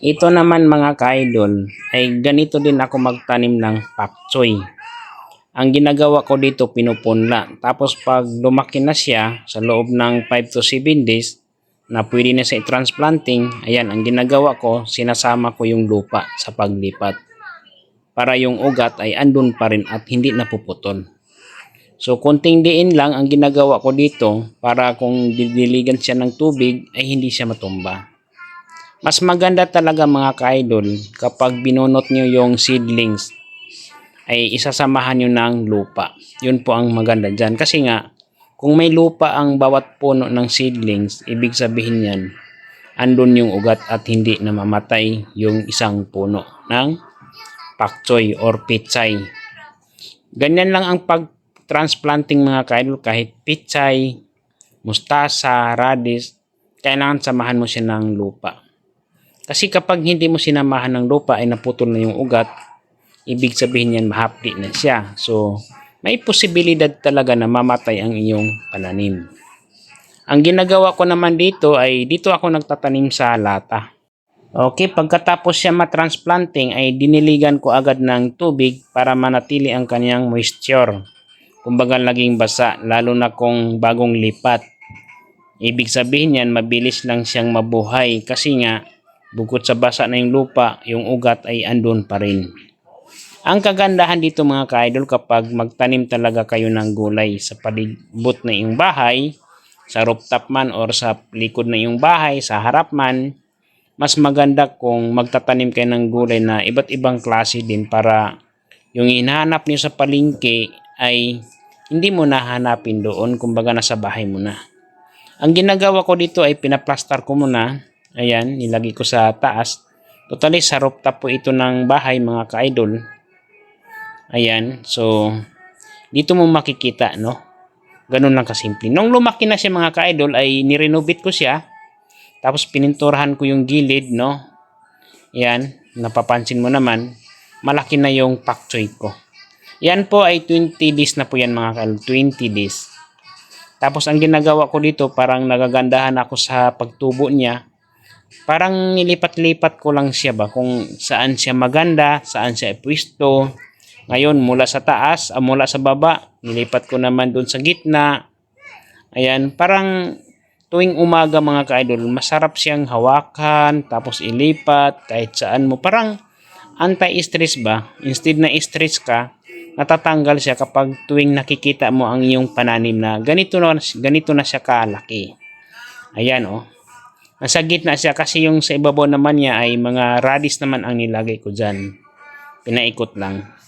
Ito naman mga ka-idol, ay ganito din ako magtanim ng pak choy. Ang ginagawa ko dito pinupunla. Tapos pag lumaki na siya sa loob ng 5 to 7 days na pwede na sa i-transplanting, ayan ang ginagawa ko, sinasama ko yung lupa sa paglipat. Para yung ugat ay andun pa rin at hindi napuputol. So konting diin lang ang ginagawa ko dito para kung didiligan siya ng tubig ay hindi siya matumba. Mas maganda talaga mga ka-idol kapag binunot nyo yung seedlings ay isasamahan nyo ng lupa. Yun po ang maganda dyan. Kasi nga, kung may lupa ang bawat puno ng seedlings, ibig sabihin yan, andun yung ugat at hindi namamatay yung isang puno ng pakchoy or pitsay. Ganyan lang ang pag-transplanting mga ka-idol kahit pitsay, mustasa, radish, kailangan samahan mo siya ng lupa. Kasi kapag hindi mo sinamahan ng lupa ay naputol na yung ugat, ibig sabihin yan mahapdi na siya. So, may posibilidad talaga na mamatay ang iyong pananim. Ang ginagawa ko naman dito ay dito ako nagtatanim sa lata. Okay, pagkatapos siya matransplanting ay diniligan ko agad ng tubig para manatili ang kanyang moisture. Kumbaga laging basa, lalo na kung bagong lipat. Ibig sabihin yan, mabilis lang siyang mabuhay kasi nga Bukod sa basa na yung lupa, yung ugat ay andun pa rin. Ang kagandahan dito mga ka-idol kapag magtanim talaga kayo ng gulay sa palibot na iyong bahay, sa rooftop man or sa likod na iyong bahay, sa harap man, mas maganda kung magtatanim kayo ng gulay na iba't ibang klase din para yung hinahanap niyo sa palingke ay hindi mo nahanapin doon kumbaga nasa bahay mo na. Ang ginagawa ko dito ay pinaplastar ko muna Ayan, nilagay ko sa taas. Totally, sa rooftop po ito ng bahay mga ka-idol. Ayan, so dito mo makikita, no? Ganun lang kasimple. Nung lumaki na siya mga ka-idol ay nirenovate ko siya. Tapos pininturahan ko yung gilid, no? Ayan, napapansin mo naman, malaki na yung pak choy ko. Yan po ay 20 days na po yan mga ka-idol, 20 days. Tapos ang ginagawa ko dito, parang nagagandahan ako sa pagtubo niya parang nilipat-lipat ko lang siya ba kung saan siya maganda, saan siya pwesto. Ngayon, mula sa taas, ah, mula sa baba, nilipat ko naman doon sa gitna. Ayan, parang tuwing umaga mga ka-idol, masarap siyang hawakan, tapos ilipat, kahit saan mo. Parang anti-stress ba? Instead na stress ka, natatanggal siya kapag tuwing nakikita mo ang iyong pananim na ganito na, ganito na siya kalaki. Ayan, oh. Nasa gitna siya kasi yung sa ibabaw naman niya ay mga radish naman ang nilagay ko dyan. Pinaikot lang.